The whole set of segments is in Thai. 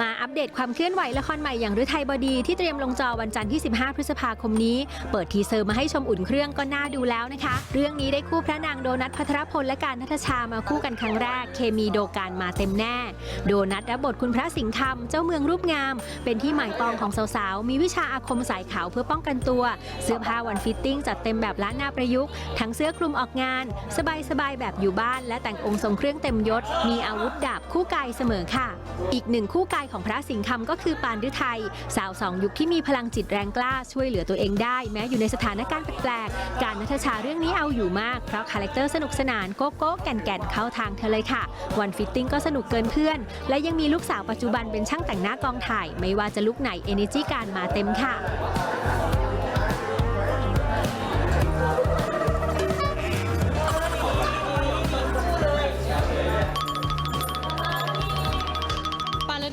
มาอัปเดตความเคลื่อนไหวละครใหม่อย่างฤทัยบดีที่เตรียมลงจอวันจันทร์ที่ 15 พฤษภาคมนี้ เปิดทีเซอร์มาให้ชมอุ่นเครื่องก็น่าดูแล้วนะคะ เรื่องนี้ได้คู่พระนางโดนัทพัทรพลและการนัทชามาคู่กันครั้งแรก เคมีโดการมาเต็มแน่ โดนัทรับบทคุณพระสิงห์คำเจ้าเมืองรูปงาม เป็นที่หมายปองของสาวๆ มีวิชาอาคมสายขาวเพื่อป้องกันตัว เสื้อผ้าวันฟิตติ้งจัดเต็มแบบล้านนาประยุกต์ ทั้งเสื้อคลุมออกงาน สบายๆแบบอยู่บ้าน และแต่งองค์ทรงเครื่องเต็มยศ มีอาวุธดาบคู่กายเสมอค่ะ อีกหนึ่งคู่กายของพระสิงห์คำก็คือปานฤทัยสาวสองยุคที่มีพลังจิตแรงกล้าช่วยเหลือตัวเองได้ แม้อยู่ในสถานการณ์แปลกๆ การนัทชาเรื่องนี้เอาอยู่มาก เพราะคาแรคเตอร์สนุกสนานโก๊โก้แก่นแก่นเข้าทางเธอเลยค่ะ วันฟิตติ้งก็สนุกเกินเพื่อน และยังมีลูกสาวปัจจุบันเป็นช่างแต่งหน้ากองถ่าย ไม่ว่าจะลุกไหนเอเนจีการมาเต็มค่ะ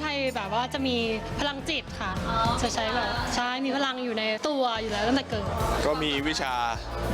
ปานฤทัยแบบว่าจะมีพลังจิตค่ะ จะใช้แบบใช่มีพลังอยู่ในตัวอยู่แล้วตั้งแต่เกิด ก็มีวิชา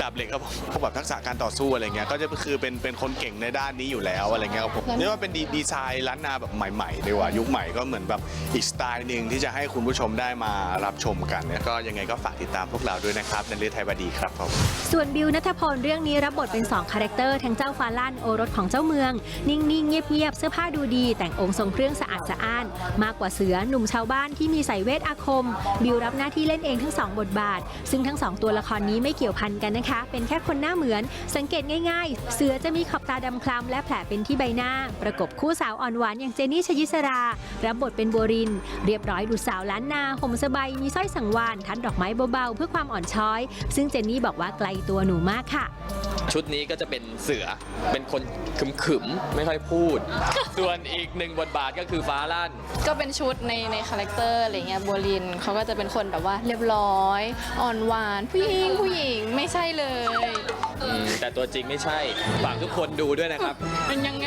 ดาบเหล็กครับผมพวกแบบทักษะการต่อสู้อะไรเงี้ยก็จะคือเป็นเป็นคนเก่งในด้านนี้อยู่แล้วอะไรเงี้ยครับผมแล้วนี่ว่าเป็นดีดีไซน์ล้านนาแบบใหม่ๆดีกว่ายุคใหม่ก็เหมือนแบบอีกสไตล์หนึ่งที่จะให้คุณผู้ชมได้มารับชมกันเนี่ยก็ยังไงก็ฝากติดตามพวกเราด้วยนะครับในเรื่องไทยบดีครับผมส่วนบิวนัทพลเรื่องนี้รับบทเป็น2คาแรคเตอร์ทั้งเจ้าฟ้าลั่นโอรสของเจ้าเมือง นิ่งๆเงียบๆเสื้อผ้าดูดี แต่งองค์ทรงเครื่องสะอาดสะอ้านมากกว่าเสือหนุ่มชาวบ้านที่มีสายเวทอาคม บิวรับหน้าที่เล่นเองทั้ง2บทบาท ซึ่งทั้ง2ตัวละครนี้ไม่เกี่ยวพันกันนะคะ เป็นแค่คนหน้าเหมือน สังเกตง่าย ๆ เสือจะมีขอบตาดำคล้ำและแผลเป็นที่ใบหน้า ประกบคู่สาวอ่อนหวานอย่างเจนนี่ชยิสรา รับบทเป็นบัวริน เรียบร้อยดูสาวล้านนาห่มสบายมีสร้อยสังวานทัดดอกไม้เบาๆเพื่อความอ่อนช้อย ซึ่งเจนนี่บอกว่าไกลตัวหนูมากค่ะ ชุดนี้ก็จะเป็นเสือเป็นคนขึมขึมๆไม่ค่อยพูด ส่วนอีกหนึ่งบทบาทก็คือฟ้าลั่น ก็เป็นชุดในในคาแรคเตอร์อะไรเงี้ยบัวลินเขาก็จะเป็นคนแบบว่าเรียบร้อย อ่อนหวาน ผู้หญิงผู้หญิงไม่ใช่เลย อืมแต่ตัวจริงไม่ใช่ ฝากทุกคนดูด้วยนะครับเป็นยังไง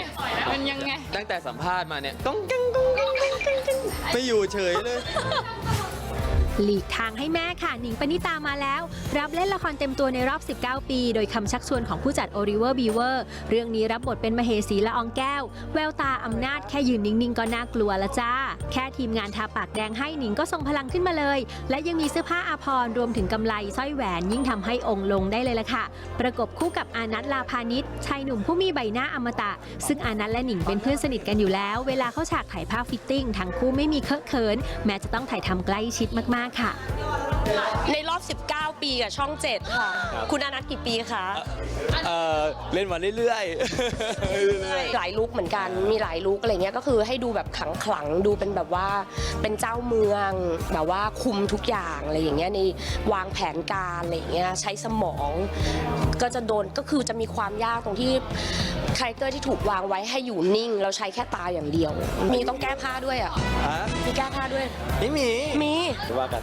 เป็นยังไง ตั้งแต่สัมภาษณ์มาเนี่ยก้องกังก้องกังก้องกังก้งไม่อยู่เฉยเลย หลีกทางให้แม่ค่ะ หนิงปณิตามาแล้ว รับเล่นละครเต็มตัวในรอบ 19 ปี โดยคำชักชวนของผู้จัดโอริเวอร์บีเวอร์ เรื่องนี้รับบทเป็นมเหสีละอองแก้ว แววตาอำนาจแค่ยืนนิ่งๆ ก็น่ากลัวละจ้า แค่ทีมงานทาปากแดงให้หนิงก็ทรงพลังขึ้นมาเลย และยังมีเสื้อผ้าอาภรณ์รวมถึงกำไลสร้อยแหวนยิ่งทำให้องค์ลงได้เลยละค่ะ ประกบคู่กับอานัทลาพานิชชายหนุ่มผู้มีใบหน้าอมตะ ซึ่งอานัทและหนิงเป็นเพื่อนสนิทกันอยู่แล้ว เวลาเข้าฉากถ่ายภาพฟิตติ้งทั้งคู่ไม่มีเคอะเขิน แม้จะต้องถ่ายทำใกล้ชิดมากๆค่ะ ในรอบ 19 ปีกับช่อง 7 ค่ะ คุณอานัทกี่ปีคะ เออเล่นมาเรื่อยๆหลายลุกเหมือนกัน มีหลายลุกอะไรเงี้ย ก็คือให้ดูแบบขลังขลังๆดูเป็นแบบว่าเป็นเจ้าเมือง แบบว่าคุมทุกอย่างอะไรอย่างเงี้ยในวางแผนการอะไรอย่างเงี้ยใช้สมอง ก็จะโดนก็คือจะมีความยากตรงที่คาแรคเตอร์ที่ถูกวางไว้ให้อยู่นิ่ง เราใช้แค่ตาอย่างเดียว มีต้องแก้ผ้าด้วยอะฮะมีแก้ผ้าด้วย ไม่มี มี ว่ากัน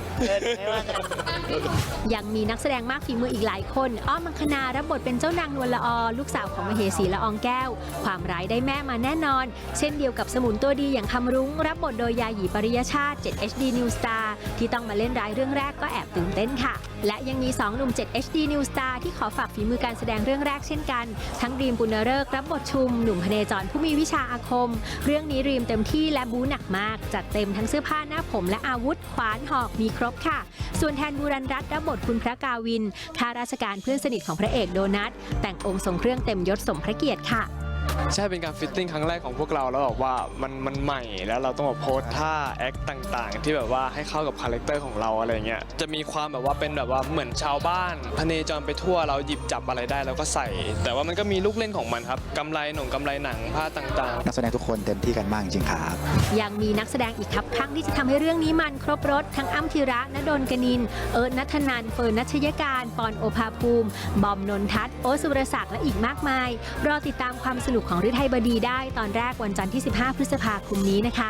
ยังมีนักแสดงมากฝีมืออีกหลายคน อ้อมมังคณารับบทเป็นเจ้านางนวลละอลูกสาวของมเหสีละอองแก้ว ความร้ายได้แม่มาแน่นอน เช่นเดียวกับสมุนตัวดีอย่างคำรุ้ง รับบทโดยยาหยีปริยชาติ 7 HD New Star ที่ต้องมาเล่นร้ายเรื่องแรกก็แอบตื่นเต้นค่ะ และยังมี 2 หนุ่ม 7 HD New Star ที่ขอฝากฝีมือการแสดงเรื่องแรกเช่นกัน ทั้งรีมปุณเริกรับบทชุม หนุ่มพเนจรผู้มีวิชาอาคม เรื่องนี้รีมเต็มที่และบู๊หนักมาก จัดเต็มทั้งเสื้อผ้าหน้าผมและอาวุธขวานหอกมีครบค่ะ ส่วนแทนบูรันรัตน์รับบทคุณพระกาวินข้าราชการเพื่อนสนิทของพระเอกโดนัทแต่งองค์ทรงเครื่องเต็มยศสมพระเกียรติค่ะ ใช่เป็นการฟิตติ้งครั้งแรกของพวกเราแล้วแบบว่ามันมันใหม่แล้วเราต้องแบบโพสท่าแอคต่างๆ ที่แบบว่าให้เข้ากับคาแรคเตอร์ของเราอะไรเงี้ยจะมีความแบบว่าเป็นแบบว่าเหมือนชาวบ้านพเนจรไปทั่วเราหยิบจับอะไรได้เราก็ใส่ แต่ว่ามันก็มีลูกเล่นของมันครับกำไรหนงกำไรหนังผ้าต่างๆนักแสดงทุกคนเต็มที่กันมากจริงๆครับ ยังมีนักแสดงอีกครับข้างที่จะทำให้เรื่องนี้มันครบรถทั้งอ้ำธีระณดลกนิน เอิร์ธนัทนันเฟิร์นนัชยการ ปอนโอภาภูมิ บอมนนทัศน์โอตสุรศักดิ์และอีกมากมาย รอติดตามความสรุปของฤทัยบดีได้ตอนแรกวันจันทร์ที่ 15 พฤษภาคมนี้นะคะ